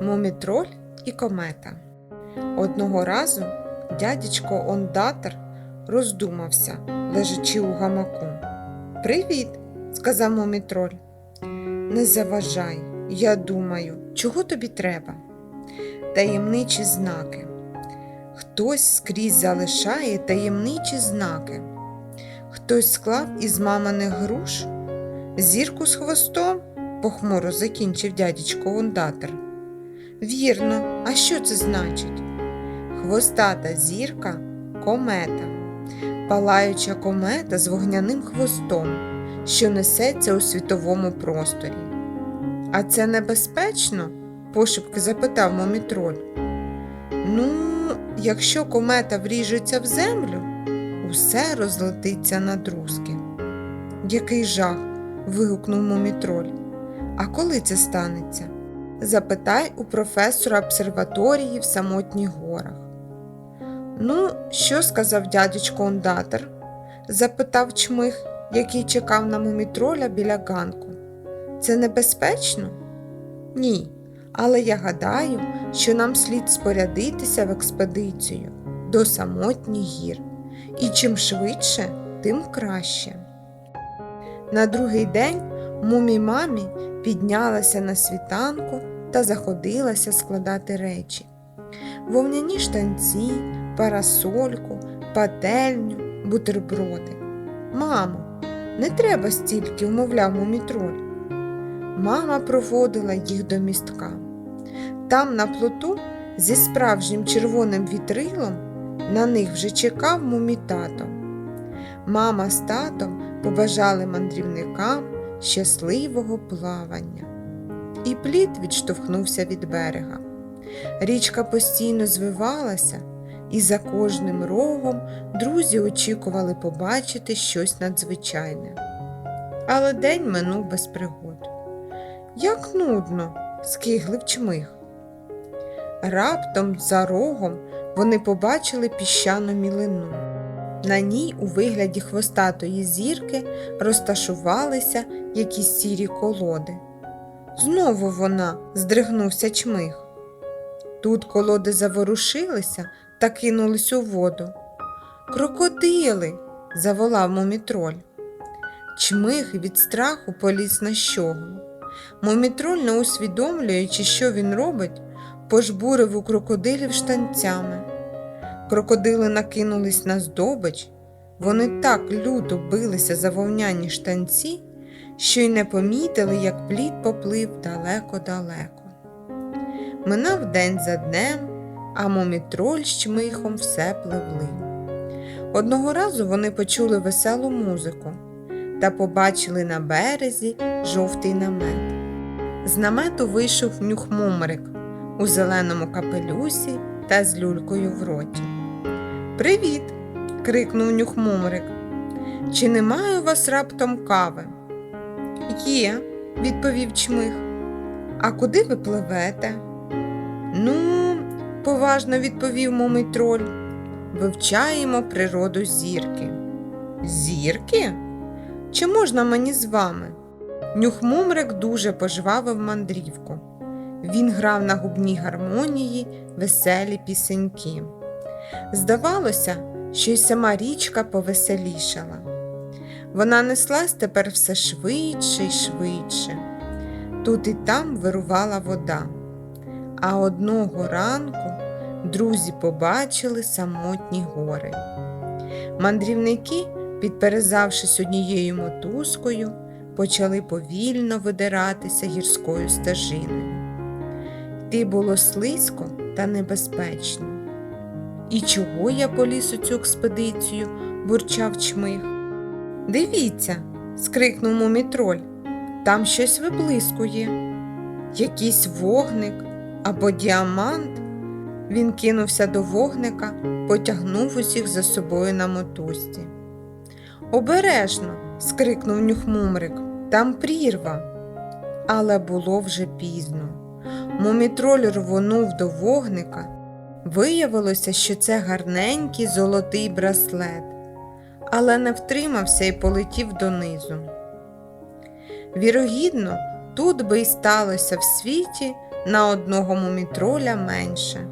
Мумітроль і комета. Одного разу дядечко ондатор роздумався, лежачи у гамаку. Привіт, сказав мумітроль. Не заважай, я думаю, чого тобі треба? Таємничі знаки. Хтось скрізь залишає таємничі знаки. Хтось склав із маминих груш зірку з хвостом, похмуро закінчив дядечко ондатор. Вірно, а що це значить? Хвостата зірка комета, палаюча комета з вогняним хвостом, що несеться у світовому просторі. А це небезпечно? пошепки запитав момітроль. Ну, якщо комета вріжеться в землю, усе розлетиться на друзки. Який жах. вигукнув мумітроль. А коли це станеться? Запитай у професора обсерваторії в самотніх горах. Ну, що сказав дядечко ондатор? запитав чмих, який чекав на мумітроля біля ганку. Це небезпечно? Ні. Але я гадаю, що нам слід спорядитися в експедицію до самотніх гір. І чим швидше, тим краще. На другий день мумі мамі піднялася на світанку та заходилася складати речі. Вовняні штанці, парасольку, пательню, бутерброди. Мамо, не треба стільки, умовляв мумітроль. Мама проводила їх до містка. Там на плоту зі справжнім червоним вітрилом на них вже чекав мумітато. Мама з татом побажали мандрівникам щасливого плавання. І плід відштовхнувся від берега. Річка постійно звивалася, і за кожним рогом друзі очікували побачити щось надзвичайне. Але день минув без пригод. Як нудно, скиглив чмих. Раптом за рогом вони побачили піщану мілину. На ній у вигляді хвостатої зірки розташувалися якісь сірі колоди. Знову вона здригнувся чмих. Тут колоди заворушилися та кинулись у воду. Крокодили. заволав мумітроль. Чмих від страху поліз на щоглу. Мумітроль, не усвідомлюючи, що він робить, пожбурив у крокодилів штанцями. Крокодили накинулись на здобич, вони так люто билися за вовняні штанці, що й не помітили, як плід поплив далеко-далеко. Минав день за днем, а мумітроль з чмихом все пливли. Одного разу вони почули веселу музику та побачили на березі жовтий намет. З намету вийшов нюхмумрик у зеленому капелюсі та з люлькою в роті. Привіт! крикнув нюхмумрик. Чи немає у вас раптом кави? Є, відповів чмих. А куди ви пливете? Ну, поважно відповів мумитроль. Вивчаємо природу зірки. Зірки? Чи можна мені з вами? Нюхмумрик дуже пожвавив мандрівку. Він грав на губній гармонії веселі пісеньки. Здавалося, що й сама річка повеселішала. Вона неслась тепер все швидше й швидше. Тут і там вирувала вода. А одного ранку друзі побачили самотні гори. Мандрівники, підперезавшись однією мотузкою, почали повільно видиратися гірською стежиною. Йти було слизько та небезпечно. І чого я поліз у цю експедицію? бурчав чмих. Дивіться, скрикнув мумітроль, там щось виблискує. Якийсь вогник або діамант. Він кинувся до вогника, потягнув усіх за собою на мотузці. Обережно, скрикнув нюхмумрик, там прірва. Але було вже пізно. Мумітроль рвонув до вогника. Виявилося, що це гарненький золотий браслет, але не втримався і полетів донизу. Вірогідно, тут би й сталося в світі на одного мумітроля менше,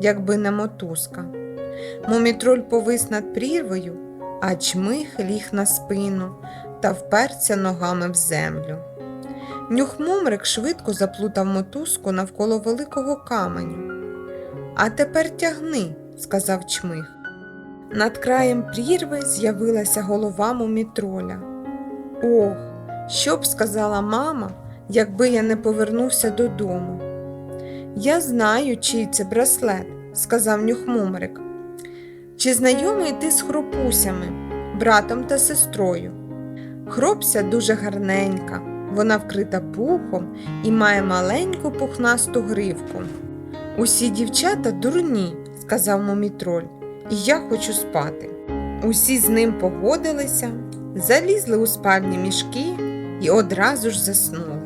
якби не мотузка. Мумітроль повис над прірвою, а чмих ліг на спину та вперся ногами в землю. Нюхмумрик швидко заплутав мотузку навколо великого каменю. А тепер тягни, сказав чмих. Над краєм прірви з'явилася голова мумітроля. Ох, що б сказала мама, якби я не повернувся додому. Я знаю, чий це браслет, сказав нюхмумрик. Чи знайомий ти з хропусями, братом та сестрою? Хропся дуже гарненька, вона вкрита пухом і має маленьку пухнасту гривку. Усі дівчата дурні, сказав мумітроль, і я хочу спати. Усі з ним погодилися, залізли у спальні мішки і одразу ж заснули.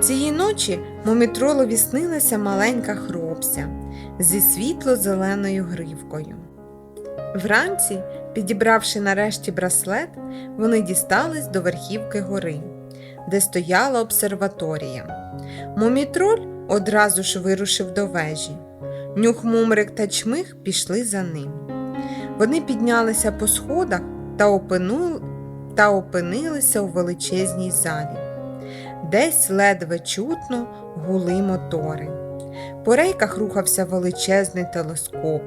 Цієї ночі мумітролові снилася маленька хропся зі світло-зеленою гривкою. Вранці, підібравши нарешті браслет, вони дістались до верхівки гори, де стояла обсерваторія. Мумітроль одразу ж вирушив до вежі. Нюх-мумрик та чмих пішли за ним. Вони піднялися по сходах та, опину... та опинилися у величезній залі. Десь ледве чутно гули мотори. По рейках рухався величезний телескоп,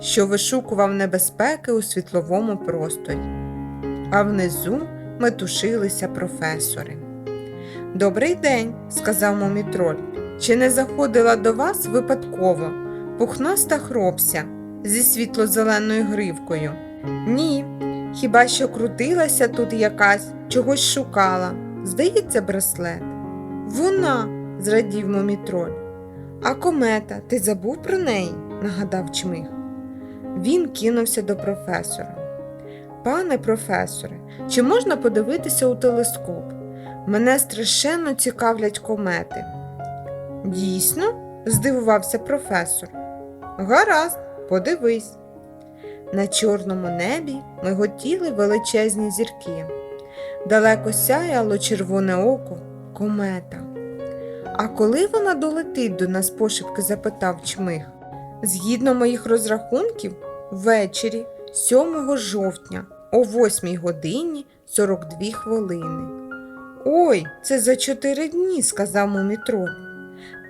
що вишукував небезпеки у світловому просторі, а внизу метушилися професори. Добрий день, сказав мумітроль. Чи не заходила до вас випадково пухнаста хропся зі світло-зеленою гривкою? Ні, хіба що крутилася тут якась, чогось шукала. Здається, браслет. Вона, зрадів мумітроль. А комета, ти забув про неї? нагадав чмих. Він кинувся до професора. Пане професоре, чи можна подивитися у телескоп? Мене страшенно цікавлять комети. Дійсно? здивувався професор. Гаразд, подивись. На чорному небі миготіли величезні зірки. Далеко сяяло червоне око комета. А коли вона долетить до нас пошепки? запитав чмих. Згідно моїх розрахунків, ввечері 7 жовтня о 8 годині 42 хвилини. Ой, це за чотири дні, сказав мумітроль.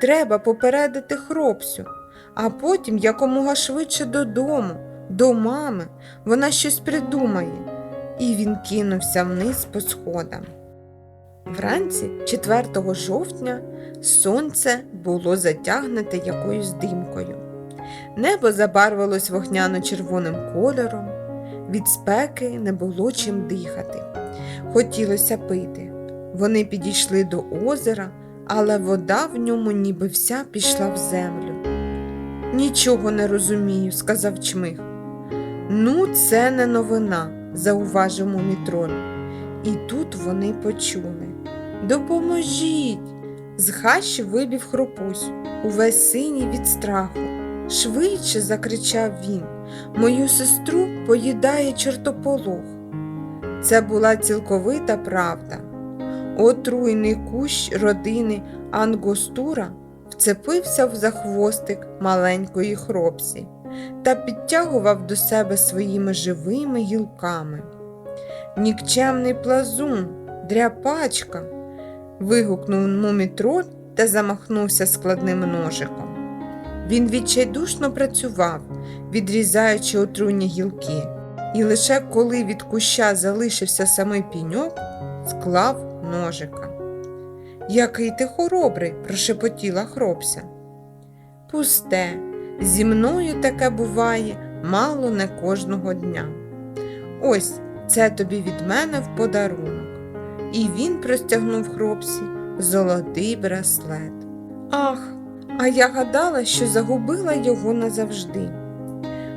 Треба попередити хропсю, а потім якомога швидше додому, до мами, вона щось придумає. І він кинувся вниз по сходам. Вранці, 4 жовтня, сонце було затягнуте якоюсь димкою. Небо забарвилось вогняно-червоним кольором, від спеки не було чим дихати. Хотілося пити. Вони підійшли до озера, але вода в ньому ніби вся пішла в землю. Нічого не розумію, сказав чмих. Ну, це не новина, зауважив мумітроль. І тут вони почули. Допоможіть! З хащі вибів хропусь, увесь синій від страху. Швидше закричав він. Мою сестру поїдає чортополох. Це була цілковита правда. Отруйний кущ родини Ангостура вцепився в захвостик маленької хропсі та підтягував до себе своїми живими гілками. Нікчемний плазун, дряпачка. вигукнув мумітроль та замахнувся складним ножиком. Він відчайдушно працював, відрізаючи отруйні гілки, і лише коли від куща залишився самий піньок, склав ножика. Який ти хоробрий, прошепотіла хропся. Пусте, зі мною таке буває мало не кожного дня. Ось це тобі від мене в подарунок. І він простягнув хропсі золотий браслет. Ах, а я гадала, що загубила його назавжди.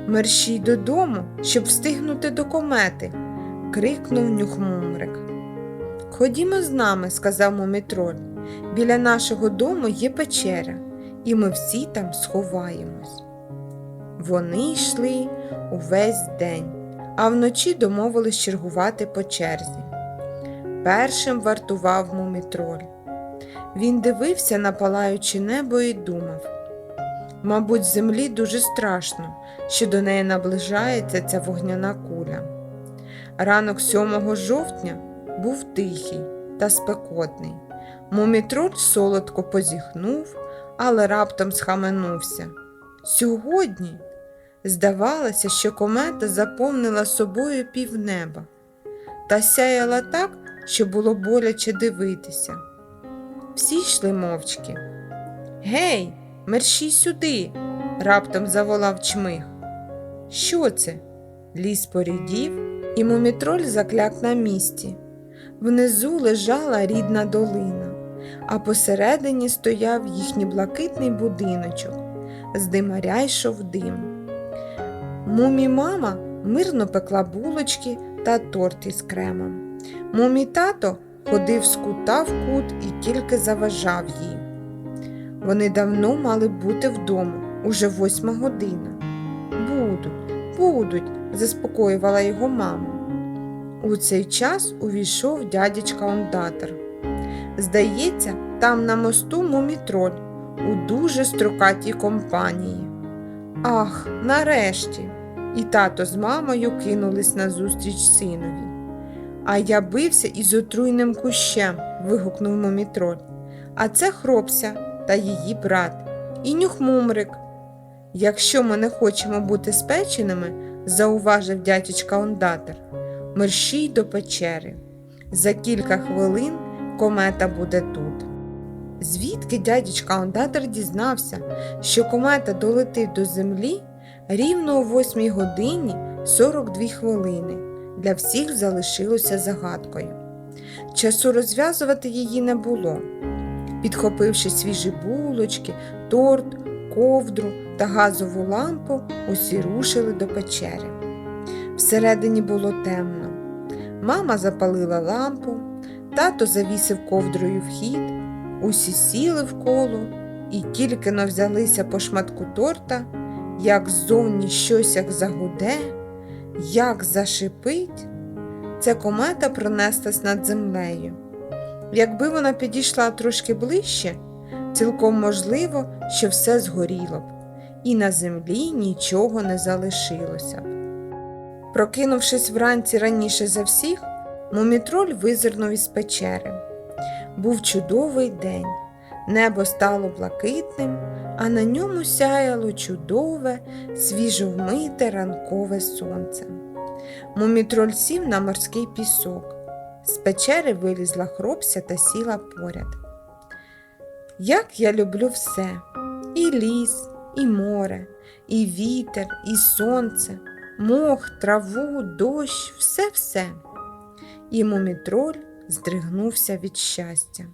Мерщій додому, щоб встигнути до комети, крикнув нюхмумрик. Ходімо з нами, сказав мумітроль. Біля нашого дому є печера, і ми всі там сховаємось. Вони йшли увесь день, а вночі домовились чергувати по черзі. Першим вартував мумітроль. Він дивився на палаюче небо і думав. Мабуть, землі дуже страшно, що до неї наближається ця вогняна куля. Ранок 7 жовтня був тихий та спекотний. Мумітроль солодко позіхнув, але раптом схаменувся. Сьогодні здавалося, що комета заповнила собою півнеба та сяяла так, що було боляче дивитися. Всі йшли мовчки. Гей, мерщій сюди, раптом заволав чмих. Що це? Ліс порідів, і мумітроль закляк на місці. Внизу лежала рідна долина, а посередині стояв їхній блакитний будиночок. З димаря йшов дим. Мумі мама мирно пекла булочки та торт із кремом. Мумі тато ходив з кута в кут і тільки заважав їй. Вони давно мали бути вдома, уже восьма година. Будуть, будуть, заспокоювала його мама. У цей час увійшов дядечка ондатор. Здається, там на мосту мумітроль у дуже строкатій компанії. Ах, нарешті! І тато з мамою кинулись назустріч синові. А я бився із отруйним кущем, вигукнув мумітроль. А це хропся та її брат, і нюхмумрик. Якщо ми не хочемо бути спеченими, зауважив дядечка ондатор, мерщій до печери. За кілька хвилин комета буде тут. Звідки дядечка ондатор дізнався, що комета долетить до землі рівно о 8 годині 42 хвилини. Для всіх залишилося загадкою. Часу розв'язувати її не було. Підхопивши свіжі булочки, торт, ковдру та газову лампу, усі рушили до печери. Всередині було темно. Мама запалила лампу, тато завісив ковдрою вхід, усі сіли в коло і тільки но взялися по шматку торта, як ззовні щось як загуде, як зашипить. Ця комета пронеслась над землею. Якби вона підійшла трошки ближче, цілком можливо, що все згоріло б, і на землі нічого не залишилося б. Прокинувшись вранці раніше за всіх, мумітроль визирнув із печери. Був чудовий день, небо стало блакитним, а на ньому сяяло чудове, свіжовмите ранкове сонце. Мумітроль сів на морський пісок. З печери вилізла хропся та сіла поряд. Як я люблю все і ліс, і море, і вітер, і сонце, мох, траву, дощ, все-все. І мумітроль здригнувся від щастя.